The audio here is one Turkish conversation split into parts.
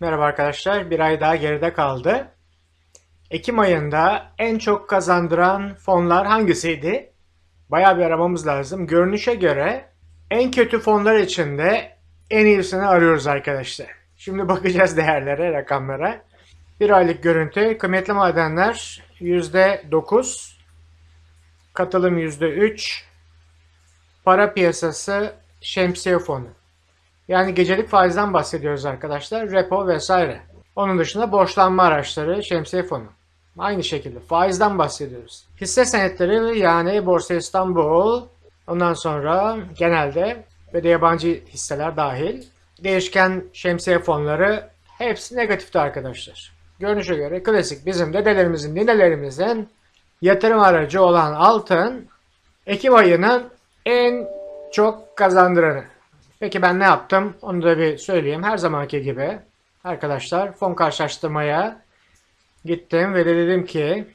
Merhaba arkadaşlar. Bir ay daha geride kaldı. Ekim ayında en çok kazandıran fonlar hangisiydi? Bayağı bir aramamız lazım. Görünüşe göre en kötü fonlar içinde en iyisini arıyoruz arkadaşlar. Şimdi bakacağız değerlere, rakamlara. Bir aylık görüntü. Kıymetli madenler %9. Katılım %3. Para piyasası şemsiye fonu. Yani gecelik faizden bahsediyoruz arkadaşlar. Repo vesaire. Onun dışında borçlanma araçları, şemsiye fonu. Aynı şekilde faizden bahsediyoruz. Hisse senetleri yani Borsa İstanbul, ondan sonra genelde ve de yabancı hisseler dahil değişken şemsiye fonları hepsi negatifti arkadaşlar. Görünüşe göre klasik bizim dedelerimizin, ninelerimizin yatırım aracı olan altın Ekim ayının en çok kazandıranı. Peki ben ne yaptım? Onu da bir söyleyeyim. Her zamanki gibi arkadaşlar fon karşılaştırmaya gittim ve de dedim ki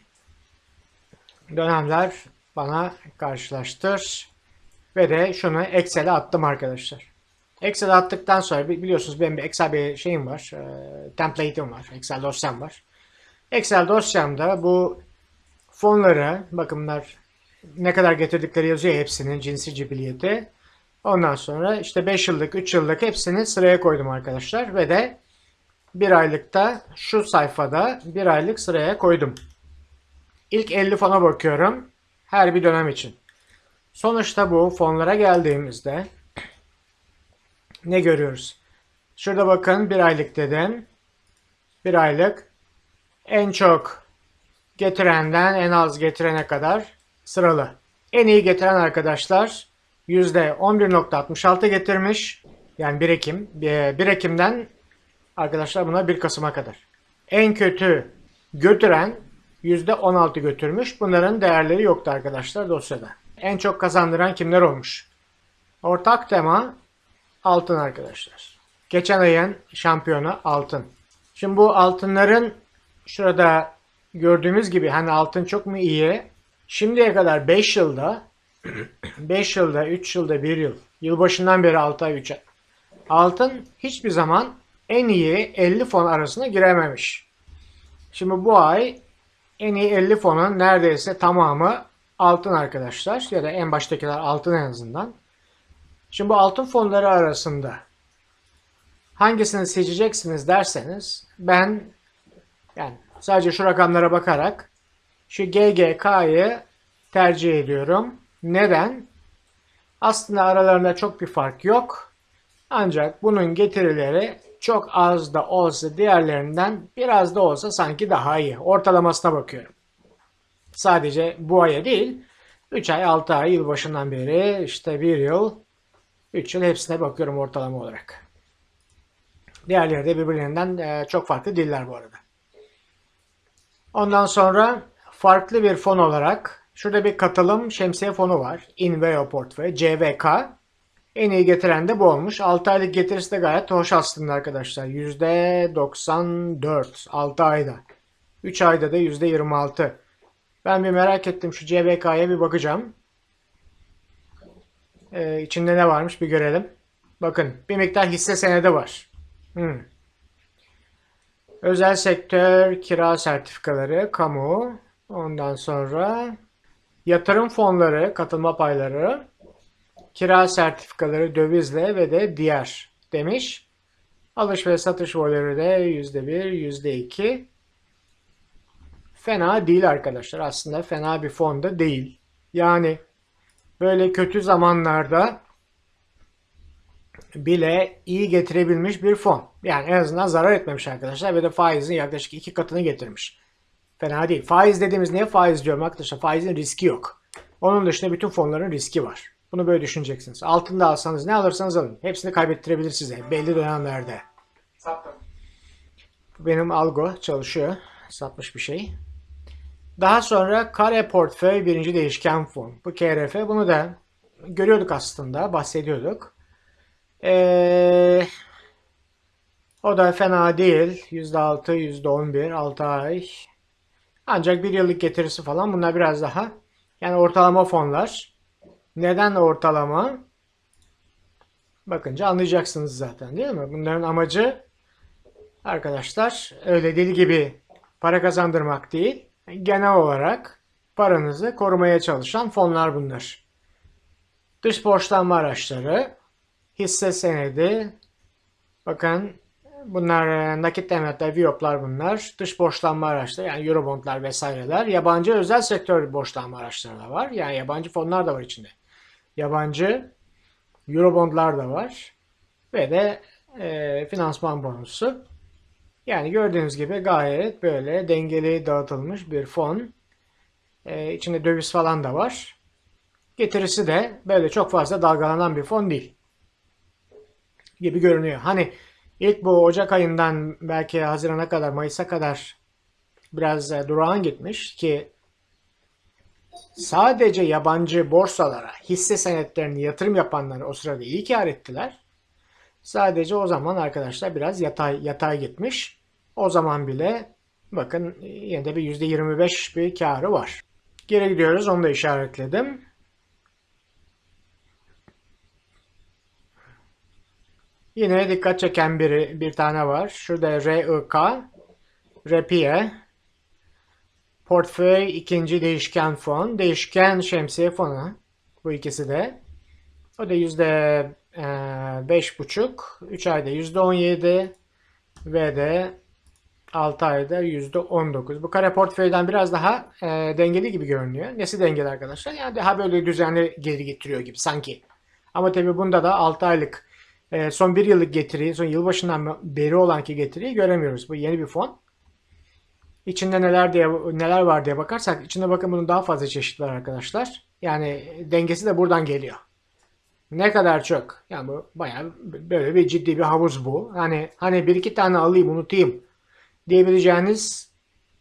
dönemler bana karşılaştır ve de şunu Excel'e attım arkadaşlar. Excel'e attıktan sonra bi- biliyorsunuz benim bir Excel bir şeyim var. E, template'im var. Excel dosyam var. Excel dosyamda bu fonları bakın bunlar ne kadar getirdikleri yazıyor hepsinin cinsi cibiliyeti. Ondan sonra işte 5 yıllık, 3 yıllık hepsini sıraya koydum arkadaşlar. Ve de bir aylıkta şu sayfada bir aylık sıraya koydum. İlk 50 fona bakıyorum. Her bir dönem için. Sonuçta bu fonlara geldiğimizde ne görüyoruz? Şurada bakın bir aylık dedim. Bir aylık en çok getirenden en az getirene kadar sıralı. En iyi getiren arkadaşlar %11.66 getirmiş. Yani 1 Ekim. 1 Ekim'den arkadaşlar buna 1 Kasım'a kadar. En kötü götüren %16 götürmüş. Bunların değerleri yoktu arkadaşlar dosyada. En çok kazandıran kimler olmuş? Ortak tema altın arkadaşlar. Geçen ayın şampiyonu altın. Şimdi bu altınların şurada gördüğümüz gibi hani altın çok mu iyi? Şimdiye kadar 5 yılda 5 yılda, 3 yılda, 1 yıl. Yılbaşından beri 6 ay, 3 ay. Altın hiçbir zaman en iyi 50 fon arasına girememiş. Şimdi bu ay en iyi 50 fonun neredeyse tamamı altın arkadaşlar. Ya da en baştakiler altın en azından. Şimdi bu altın fonları arasında hangisini seçeceksiniz derseniz ben yani sadece şu rakamlara bakarak şu GGK'yı tercih ediyorum. Neden? Aslında aralarında çok bir fark yok. Ancak bunun getirileri çok az da olsa diğerlerinden biraz da olsa sanki daha iyi. Ortalamasına bakıyorum. Sadece bu aya değil, 3 ay, 6 ay, yılbaşından beri işte 1 yıl, 3 yıl hepsine bakıyorum ortalama olarak. Diğerleri de birbirlerinden e, çok farklı değiller bu arada. Ondan sonra farklı bir fon olarak şurada bir katılım şemsiye fonu var. Inveo Portföy CVK. En iyi getiren de bu olmuş. 6 aylık getirisi de gayet hoş aslında arkadaşlar. %94 6 ayda. 3 ayda da %26. Ben bir merak ettim şu CVK'ya bir bakacağım. Ee, içinde ne varmış bir görelim. Bakın bir miktar hisse senedi var. Hmm. Özel sektör kira sertifikaları, kamu, ondan sonra yatırım fonları, katılma payları, kira sertifikaları dövizle ve de diğer demiş. Alış ve satış volümü de %1, %2. Fena değil arkadaşlar. Aslında fena bir fonda değil. Yani böyle kötü zamanlarda bile iyi getirebilmiş bir fon. Yani en azından zarar etmemiş arkadaşlar ve de faizin yaklaşık iki katını getirmiş. Fena değil. Faiz dediğimiz niye faiz diyorum arkadaşlar? Faizin riski yok. Onun dışında bütün fonların riski var. Bunu böyle düşüneceksiniz. Altında alsanız ne alırsanız alın. Hepsini kaybettirebilir size belli dönemlerde. Sattım. Benim algo çalışıyor. Satmış bir şey. Daha sonra kare portföy birinci değişken fon. Bu KRF. Bunu da görüyorduk aslında. Bahsediyorduk. Ee, o da fena değil. %6, %11, 6 ay. Ancak bir yıllık getirisi falan bunlar biraz daha yani ortalama fonlar. Neden ortalama? Bakınca anlayacaksınız zaten değil mi? Bunların amacı arkadaşlar öyle deli gibi para kazandırmak değil, genel olarak paranızı korumaya çalışan fonlar bunlar. Dış borçlanma araçları, hisse senedi, bakın bunlar e, nakit teminatlar, VIOP'lar bunlar, dış borçlanma araçları yani Eurobondlar vesaireler, yabancı özel sektör borçlanma araçları da var. Yani yabancı fonlar da var içinde. Yabancı Eurobondlar da var ve de e, finansman bonusu. Yani gördüğünüz gibi gayet böyle dengeli dağıtılmış bir fon. E, içinde döviz falan da var. Getirisi de böyle çok fazla dalgalanan bir fon değil. Gibi görünüyor. Hani ilk bu Ocak ayından belki Haziran'a kadar, Mayıs'a kadar biraz e, durağan gitmiş ki sadece yabancı borsalara, hisse senetlerini yatırım yapanlar o sırada iyi kar ettiler. Sadece o zaman arkadaşlar biraz yatay yatay gitmiş. O zaman bile bakın yine de bir %25 bir karı var. Geri gidiyoruz. Onu da işaretledim. Yine dikkat çeken bir, bir tane var. Şurada RIK, REPIE, Portföy ikinci değişken fon, değişken şemsiye fonu. Bu ikisi de. O da yüzde e, beş buçuk, 3 ayda yüzde on yedi ve de 6 ayda yüzde on dokuz. Bu kare portföyden biraz daha e, dengeli gibi görünüyor. Nesi dengeli arkadaşlar? Yani daha böyle düzenli geri getiriyor gibi sanki. Ama tabi bunda da 6 aylık e, son bir yıllık getiriyi, son yılbaşından beri olan ki getiriyi göremiyoruz. Bu yeni bir fon. İçinde neler diye neler var diye bakarsak içinde bakın bunun daha fazla çeşit var arkadaşlar. Yani dengesi de buradan geliyor. Ne kadar çok. Yani bu bayağı böyle bir ciddi bir havuz bu. Hani hani bir iki tane alayım unutayım diyebileceğiniz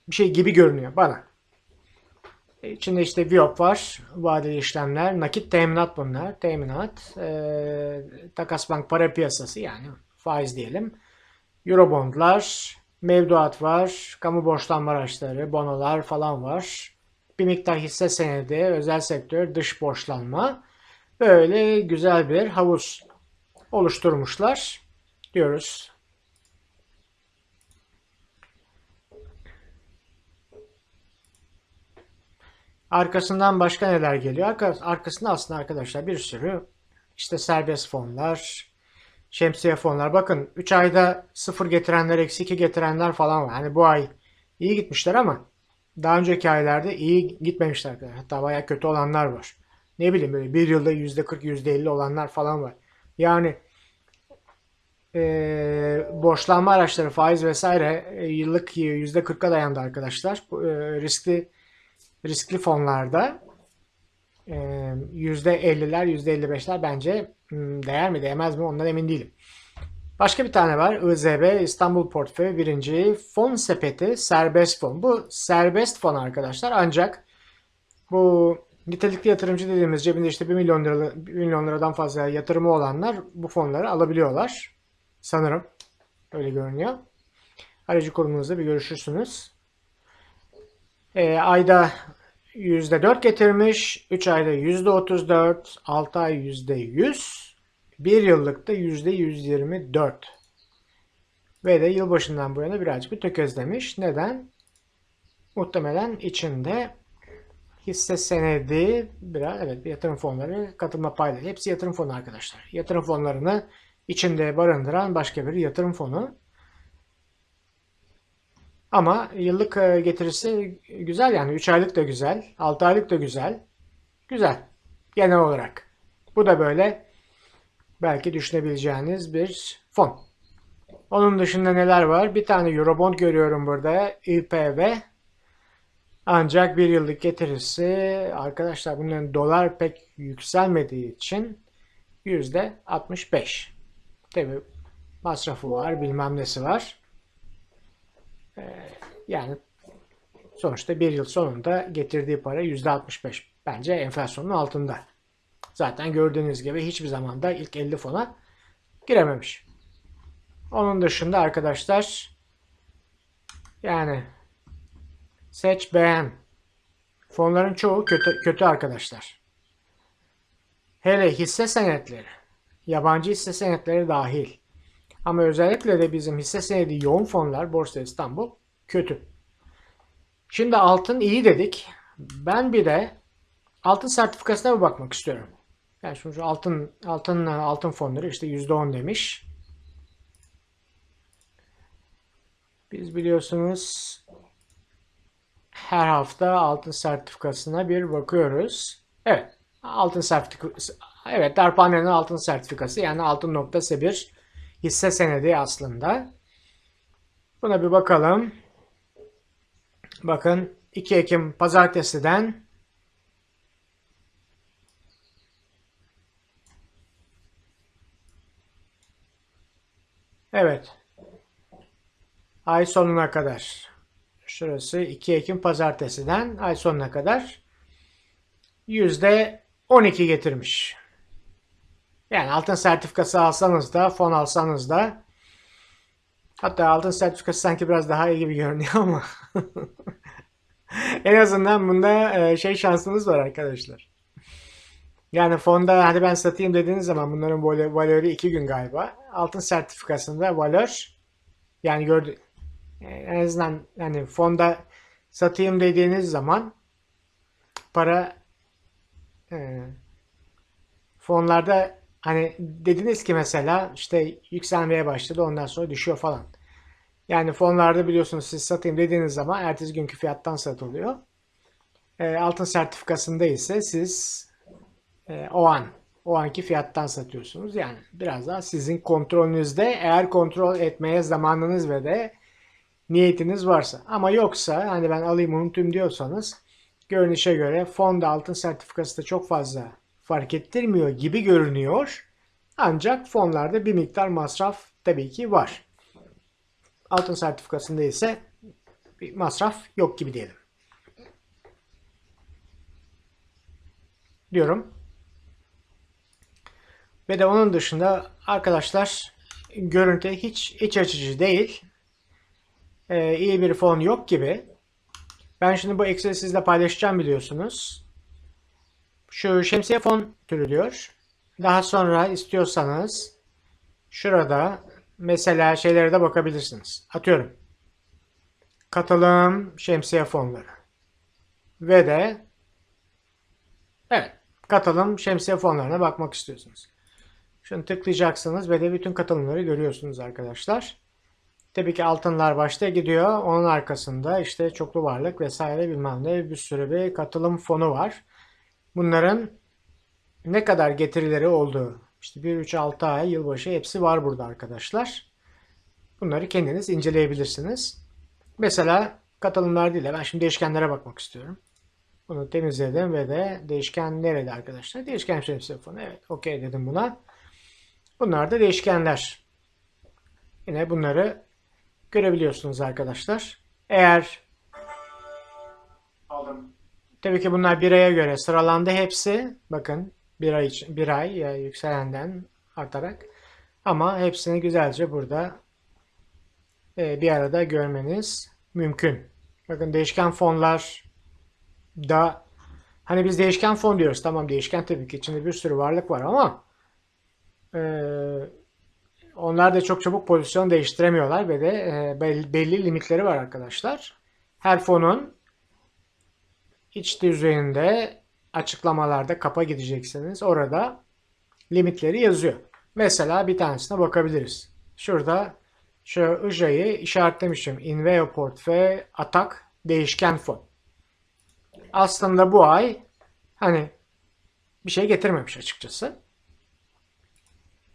bir şey gibi görünüyor bana. İçinde işte VIOP var. Vadeli işlemler. Nakit teminat bunlar. Teminat. E, takas bank para piyasası yani faiz diyelim. Eurobondlar. Mevduat var. Kamu borçlanma araçları. Bonolar falan var. Bir miktar hisse senedi. Özel sektör. Dış borçlanma. Böyle güzel bir havuz oluşturmuşlar diyoruz. Arkasından başka neler geliyor? arkasında aslında arkadaşlar bir sürü işte serbest fonlar, şemsiye fonlar. Bakın 3 ayda 0 getirenler, eksi 2 getirenler falan var. Hani bu ay iyi gitmişler ama daha önceki aylarda iyi gitmemişler. Arkadaşlar. Hatta bayağı kötü olanlar var. Ne bileyim böyle bir yılda %40, %50 olanlar falan var. Yani e, borçlanma araçları, faiz vesaire e, yıllık %40'a dayandı arkadaşlar. E, riskli riskli fonlarda %50'ler, %55'ler bence değer mi değmez mi ondan emin değilim. Başka bir tane var. IZB İstanbul Portföy birinci fon sepeti serbest fon. Bu serbest fon arkadaşlar ancak bu nitelikli yatırımcı dediğimiz cebinde işte 1 milyon, lira, 1 milyon liradan fazla yatırımı olanlar bu fonları alabiliyorlar. Sanırım. Öyle görünüyor. Aracı kurumunuzda bir görüşürsünüz. E, ayda %4 getirmiş. 3 ayda %34. 6 ay %100. 1 yıllıkta %124. Ve de yılbaşından bu yana birazcık bir tökezlemiş. Neden? Muhtemelen içinde hisse senedi, biraz evet yatırım fonları, katılma payları. Hepsi yatırım fonu arkadaşlar. Yatırım fonlarını içinde barındıran başka bir yatırım fonu. Ama yıllık e, getirisi güzel yani 3 aylık da güzel, 6 aylık da güzel. Güzel genel olarak. Bu da böyle belki düşünebileceğiniz bir fon. Onun dışında neler var? Bir tane Eurobond görüyorum burada. İPV. Ancak bir yıllık getirisi arkadaşlar bunların dolar pek yükselmediği için %65. Tabi masrafı var bilmem nesi var. Ee, yani sonuçta bir yıl sonunda getirdiği para %65. Bence enflasyonun altında. Zaten gördüğünüz gibi hiçbir zaman da ilk 50 fona girememiş. Onun dışında arkadaşlar yani seç beğen fonların çoğu kötü, kötü arkadaşlar. Hele hisse senetleri, yabancı hisse senetleri dahil. Ama özellikle de bizim hisse senedi yoğun fonlar Borsa İstanbul kötü. Şimdi altın iyi dedik. Ben bir de altın sertifikasına bir bakmak istiyorum. Yani şu altın altın altın fonları işte %10 demiş. Biz biliyorsunuz her hafta altın sertifikasına bir bakıyoruz. Evet. Altın sertifikası evet Darphane'nin altın sertifikası yani altın noktası bir hisse senedi aslında. Buna bir bakalım. Bakın 2 Ekim pazartesiden Evet. Ay sonuna kadar. Şurası 2 Ekim pazartesiden ay sonuna kadar yüzde 12 getirmiş. Yani altın sertifikası alsanız da fon alsanız da hatta altın sertifikası sanki biraz daha iyi gibi görünüyor ama en azından bunda e, şey şansınız var arkadaşlar. Yani fonda hadi ben satayım dediğiniz zaman bunların valörü 2 gün galiba. Altın sertifikasında valör yani gördü en azından yani fonda satayım dediğiniz zaman para e, fonlarda hani dediniz ki mesela işte yükselmeye başladı ondan sonra düşüyor falan. Yani fonlarda biliyorsunuz siz satayım dediğiniz zaman ertesi günkü fiyattan satılıyor. E, altın sertifikasında ise siz e, o an o anki fiyattan satıyorsunuz. Yani biraz daha sizin kontrolünüzde eğer kontrol etmeye zamanınız ve de niyetiniz varsa. Ama yoksa hani ben alayım unutayım diyorsanız görünüşe göre fonda altın sertifikası da çok fazla fark ettirmiyor gibi görünüyor. Ancak fonlarda bir miktar masraf tabii ki var. Altın sertifikasında ise bir masraf yok gibi diyelim. Diyorum. Ve de onun dışında arkadaşlar görüntü hiç iç açıcı değil. Ee, iyi bir fon yok gibi. Ben şimdi bu Excel'i sizle paylaşacağım biliyorsunuz. Şu şemsiye fon türü diyor. Daha sonra istiyorsanız şurada mesela şeylere de bakabilirsiniz. Atıyorum. Katılım şemsiye fonları. Ve de evet katılım şemsiye fonlarına bakmak istiyorsunuz. Şunu tıklayacaksınız ve de bütün katılımları görüyorsunuz arkadaşlar. Tabii ki altınlar başta gidiyor. Onun arkasında işte çoklu varlık vesaire bilmem ne bir sürü bir katılım fonu var. Bunların ne kadar getirileri olduğu işte 1, 3, 6 ay, yılbaşı hepsi var burada arkadaşlar. Bunları kendiniz inceleyebilirsiniz. Mesela katılımlar değil de ben şimdi değişkenlere bakmak istiyorum. Bunu temizledim ve de değişken nerede arkadaşlar? Değişken şemsiye fonu. Evet, okey dedim buna. Bunlar da değişkenler. Yine bunları görebiliyorsunuz arkadaşlar. Eğer. Tabii ki bunlar bir aya göre sıralandı hepsi. Bakın bir ay için bir ay ya yükselenden artarak. Ama hepsini güzelce burada e, bir arada görmeniz mümkün. Bakın değişken fonlar da hani biz değişken fon diyoruz. Tamam değişken tabii ki içinde bir sürü varlık var ama ee, onlar da çok çabuk pozisyon değiştiremiyorlar ve de e, belli limitleri var arkadaşlar. Her fonun iç düzeyinde açıklamalarda kapa gideceksiniz. Orada limitleri yazıyor. Mesela bir tanesine bakabiliriz. Şurada şu IJA'yı işaretlemişim. Inveo Portföy Atak Değişken Fon. Aslında bu ay hani bir şey getirmemiş açıkçası.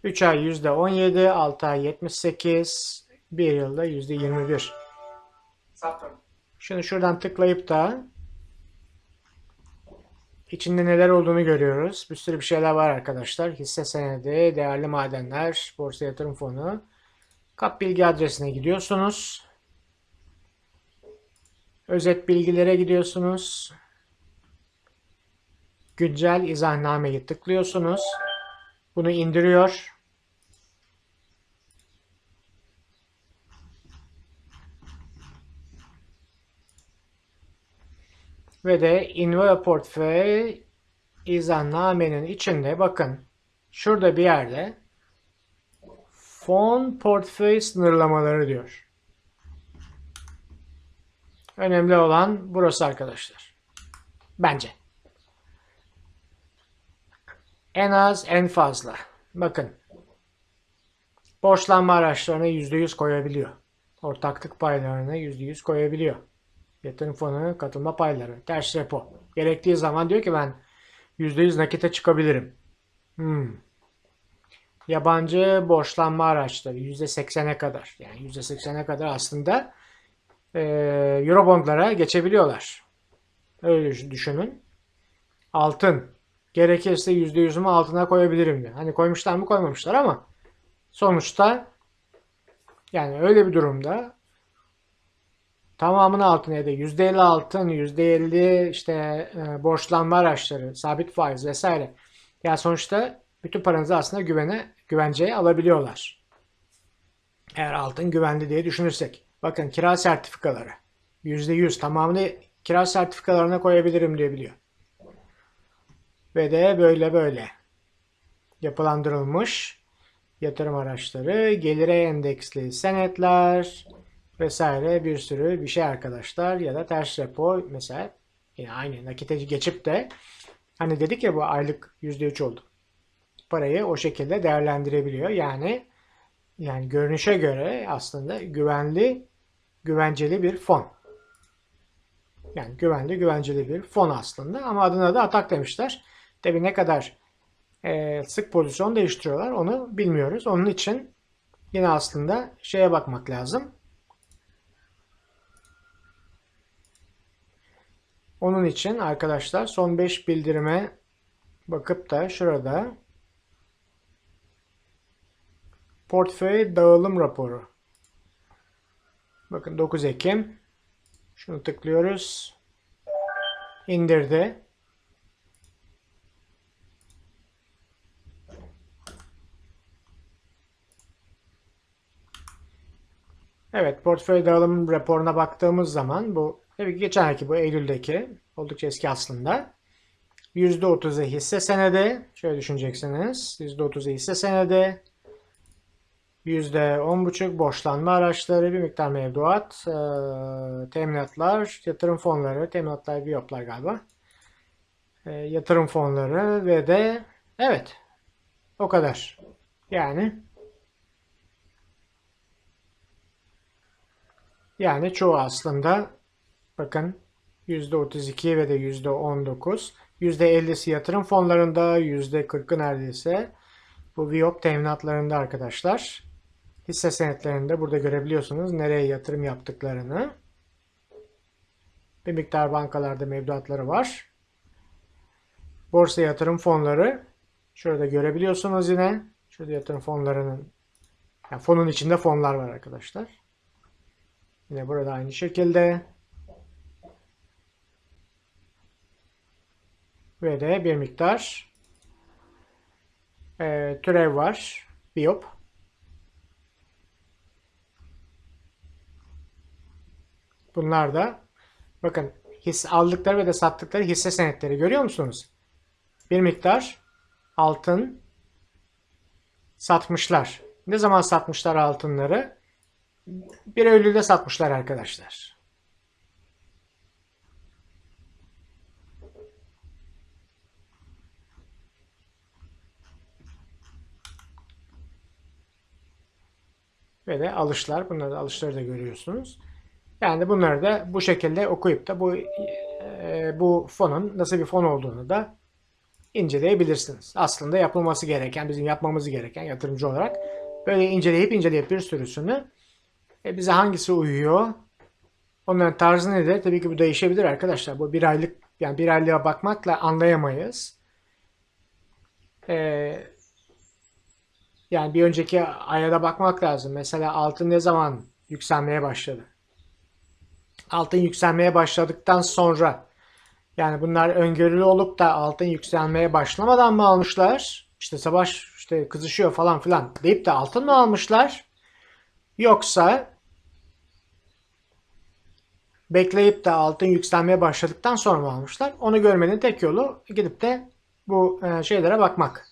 3 ay %17, 6 ay 78, 1 yılda %21. Sattım. Şunu şuradan tıklayıp da içinde neler olduğunu görüyoruz. Bir sürü bir şeyler var arkadaşlar. Hisse senedi, değerli madenler, borsa yatırım fonu. Kap bilgi adresine gidiyorsunuz. Özet bilgilere gidiyorsunuz. Güncel izahnameyi tıklıyorsunuz. Bunu indiriyor. Ve de Inveo Portföy izahnamenin içinde bakın şurada bir yerde Fon portföy sınırlamaları diyor. Önemli olan burası arkadaşlar. Bence. En az en fazla. Bakın. Borçlanma araçlarına %100 koyabiliyor. Ortaklık paylarına %100 koyabiliyor. Yatırım fonu katılma payları. Ters repo. Gerektiği zaman diyor ki ben %100 nakite çıkabilirim. Hmm. Yabancı borçlanma araçları %80'e kadar. Yani %80'e kadar aslında e, Eurobondlara geçebiliyorlar. Öyle düşünün. Altın. Gerekirse %100'ümü altına koyabilirim diyor. Hani koymuşlar mı koymamışlar ama sonuçta yani öyle bir durumda tamamını altına ya da %50 altın, %50 işte e, borçlanma araçları, sabit faiz vesaire. Yani sonuçta bütün paranızı aslında güvene, güvenceye alabiliyorlar. Eğer altın güvenli diye düşünürsek. Bakın kira sertifikaları. %100 tamamını kira sertifikalarına koyabilirim diyebiliyor. Ve de böyle böyle yapılandırılmış yatırım araçları, gelire endeksli senetler vesaire bir sürü bir şey arkadaşlar ya da ters repo mesela yine aynı nakite geçip de hani dedik ya bu aylık %3 oldu. Parayı o şekilde değerlendirebiliyor. Yani yani görünüşe göre aslında güvenli güvenceli bir fon. Yani güvenli güvenceli bir fon aslında ama adına da atak demişler. Tabi ne kadar e, sık pozisyon değiştiriyorlar onu bilmiyoruz. Onun için yine aslında şeye bakmak lazım. Onun için arkadaşlar son 5 bildirime bakıp da şurada portföy dağılım raporu. Bakın 9 Ekim. Şunu tıklıyoruz. İndirdi. Evet, portföy dağılım raporuna baktığımız zaman bu tabii ki geçen ayki bu Eylül'deki oldukça eski aslında. %30'u hisse senedi. Şöyle düşüneceksiniz. %30'u hisse senedi. %10,5 borçlanma araçları, bir miktar mevduat, e, teminatlar, yatırım fonları, teminatlar biyoplar galiba. E, yatırım fonları ve de evet o kadar. Yani Yani çoğu aslında bakın %32 ve de %19. %50'si yatırım fonlarında, %40'ı neredeyse bu VIOP teminatlarında arkadaşlar. Hisse senetlerinde burada görebiliyorsunuz nereye yatırım yaptıklarını. Bir miktar bankalarda mevduatları var. Borsa yatırım fonları. Şurada görebiliyorsunuz yine. Şurada yatırım fonlarının yani fonun içinde fonlar var arkadaşlar. Yine burada aynı şekilde. Ve de bir miktar e, türev var. Biop. Bunlar da bakın hisse aldıkları ve de sattıkları hisse senetleri görüyor musunuz? Bir miktar altın satmışlar. Ne zaman satmışlar altınları? 1 Eylül'de satmışlar arkadaşlar. Ve de alışlar. Bunları da alışları da görüyorsunuz. Yani bunları da bu şekilde okuyup da bu e, bu fonun nasıl bir fon olduğunu da inceleyebilirsiniz. Aslında yapılması gereken, bizim yapmamız gereken yatırımcı olarak böyle inceleyip inceleyip bir sürüsünü e bize hangisi uyuyor? Onların tarzı nedir? Tabii ki bu değişebilir arkadaşlar. Bu bir aylık yani bir aylığa bakmakla anlayamayız. Ee, yani bir önceki aya da bakmak lazım. Mesela altın ne zaman yükselmeye başladı? Altın yükselmeye başladıktan sonra yani bunlar öngörülü olup da altın yükselmeye başlamadan mı almışlar? İşte savaş işte kızışıyor falan filan deyip de altın mı almışlar? Yoksa bekleyip de altın yükselmeye başladıktan sonra mı almışlar? Onu görmenin tek yolu gidip de bu e, şeylere bakmak.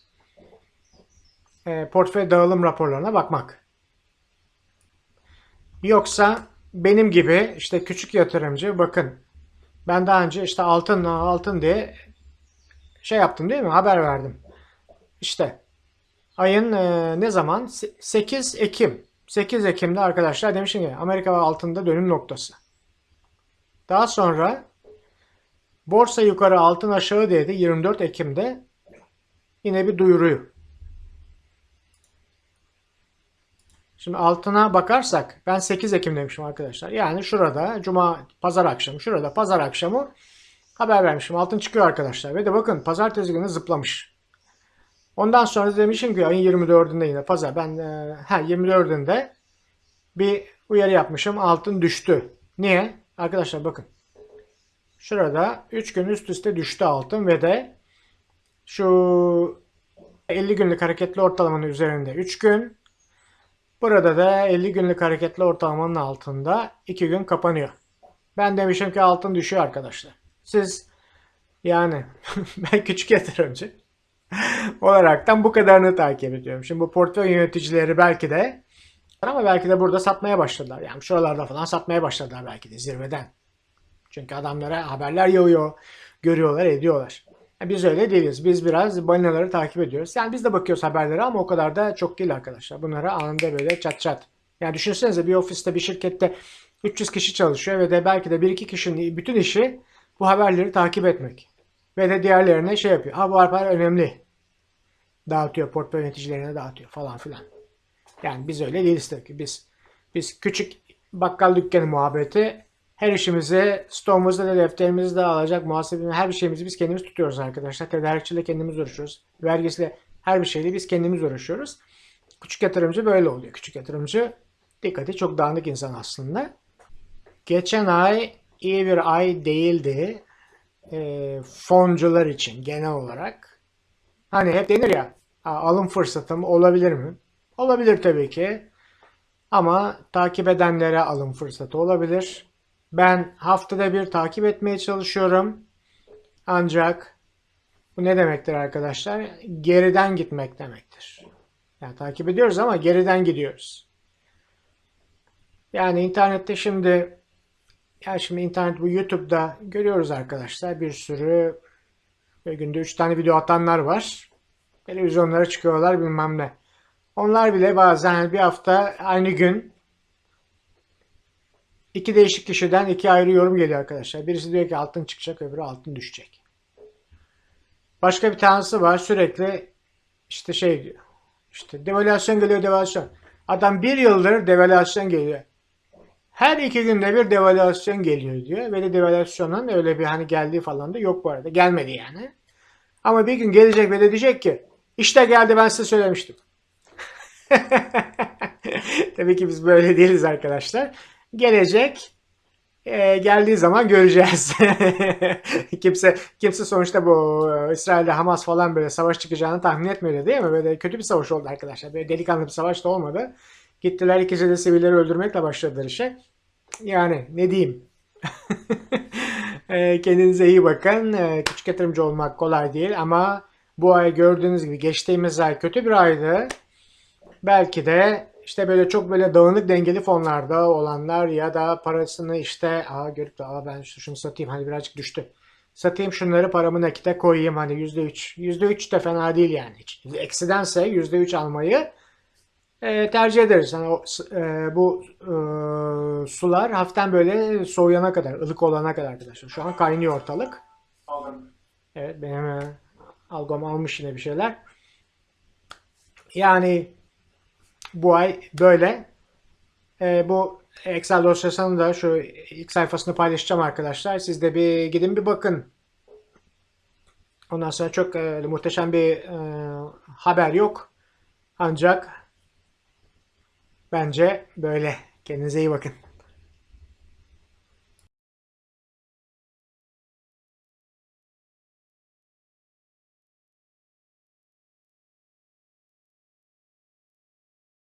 E, portföy dağılım raporlarına bakmak. Yoksa benim gibi işte küçük yatırımcı bakın ben daha önce işte altın altın diye şey yaptım değil mi? Haber verdim. İşte ayın e, ne zaman? Se- 8 Ekim. 8 Ekim'de arkadaşlar demişim ki Amerika altında dönüm noktası. Daha sonra borsa yukarı altın aşağı dedi 24 Ekim'de yine bir duyuruyu. Şimdi altına bakarsak ben 8 Ekim demişim arkadaşlar. Yani şurada cuma pazar akşamı şurada pazar akşamı haber vermişim. Altın çıkıyor arkadaşlar. Ve de bakın pazartesi günü zıplamış. Ondan sonra demişim ki ayın 24'ünde yine pazar ben e, ha 24'ünde bir uyarı yapmışım. Altın düştü. Niye? Arkadaşlar bakın. Şurada 3 gün üst üste düştü altın ve de şu 50 günlük hareketli ortalamanın üzerinde 3 gün. Burada da 50 günlük hareketli ortalamanın altında 2 gün kapanıyor. Ben demişim ki altın düşüyor arkadaşlar. Siz yani ben küçük yatırımcı olaraktan bu kadarını takip ediyorum. Şimdi bu portföy yöneticileri belki de ama belki de burada satmaya başladılar. Yani şuralarda falan satmaya başladılar belki de zirveden. Çünkü adamlara haberler yağıyor, görüyorlar, ediyorlar. Biz öyle değiliz. Biz biraz balinaları takip ediyoruz. Yani biz de bakıyoruz haberlere ama o kadar da çok değil arkadaşlar. Bunlara anında böyle çat çat. Yani düşünsenize bir ofiste, bir şirkette 300 kişi çalışıyor ve de belki de 1-2 kişinin bütün işi bu haberleri takip etmek. Ve de diğerlerine şey yapıyor. Ha bu haber önemli. Dağıtıyor, portföy yöneticilerine dağıtıyor falan filan. Yani biz öyle değiliz tabii ki. Biz, biz küçük bakkal dükkanı muhabbeti her işimizi stoğumuzda da defterimizi de alacak muhasebemizi her bir şeyimizi biz kendimiz tutuyoruz arkadaşlar. Tedarikçiyle kendimiz uğraşıyoruz. Vergisiyle her bir şeyle biz kendimiz uğraşıyoruz. Küçük yatırımcı böyle oluyor. Küçük yatırımcı dikkati çok dağınık insan aslında. Geçen ay iyi bir ay değildi. E, foncular için genel olarak. Hani hep denir ya alım fırsatım olabilir mi? Olabilir tabii ki. Ama takip edenlere alım fırsatı olabilir. Ben haftada bir takip etmeye çalışıyorum. Ancak bu ne demektir arkadaşlar? Geriden gitmek demektir. Yani takip ediyoruz ama geriden gidiyoruz. Yani internette şimdi ya şimdi internet bu YouTube'da görüyoruz arkadaşlar bir sürü bir günde 3 tane video atanlar var. Televizyonlara çıkıyorlar bilmem ne. Onlar bile bazen bir hafta aynı gün iki değişik kişiden iki ayrı yorum geliyor arkadaşlar. Birisi diyor ki altın çıkacak öbürü altın düşecek. Başka bir tanesi var sürekli işte şey diyor. İşte devalüasyon geliyor devalüasyon. Adam bir yıldır devalüasyon geliyor. Her iki günde bir devalüasyon geliyor diyor. Ve de devalüasyonun öyle bir hani geldiği falan da yok bu arada. Gelmedi yani. Ama bir gün gelecek ve de diyecek ki işte geldi ben size söylemiştim. Tabii ki biz böyle değiliz arkadaşlar. Gelecek e, geldiği zaman göreceğiz. kimse kimse sonuçta bu e, İsrail'de Hamas falan böyle savaş çıkacağını tahmin etmiyordu değil mi? Böyle kötü bir savaş oldu arkadaşlar. Böyle delikanlı bir savaş da olmadı. Gittiler ikisi de sivilleri öldürmekle başladılar işe. Yani ne diyeyim? E, kendinize iyi bakın. E, Küçük yatırımcı olmak kolay değil ama bu ay gördüğünüz gibi geçtiğimiz ay kötü bir aydı. Belki de işte böyle çok böyle dağınık dengeli fonlarda olanlar ya da parasını işte aa görüp de aa ben şunu satayım hani birazcık düştü. Satayım şunları paramı nakite koyayım hani %3. %3 de fena değil yani. Hiç. Eksidense %3 almayı e, tercih ederiz. Yani o, e, bu e, sular hafiften böyle soğuyana kadar, ılık olana kadar arkadaşlar. Şu an kaynıyor ortalık. Aldım. Evet benim e, algom almış yine bir şeyler. Yani bu ay böyle. E, bu Excel dosyasını da şu ilk sayfasını paylaşacağım arkadaşlar. Siz de bir gidin bir bakın. Ondan sonra çok e, muhteşem bir e, haber yok. Ancak bence böyle. Kendinize iyi bakın.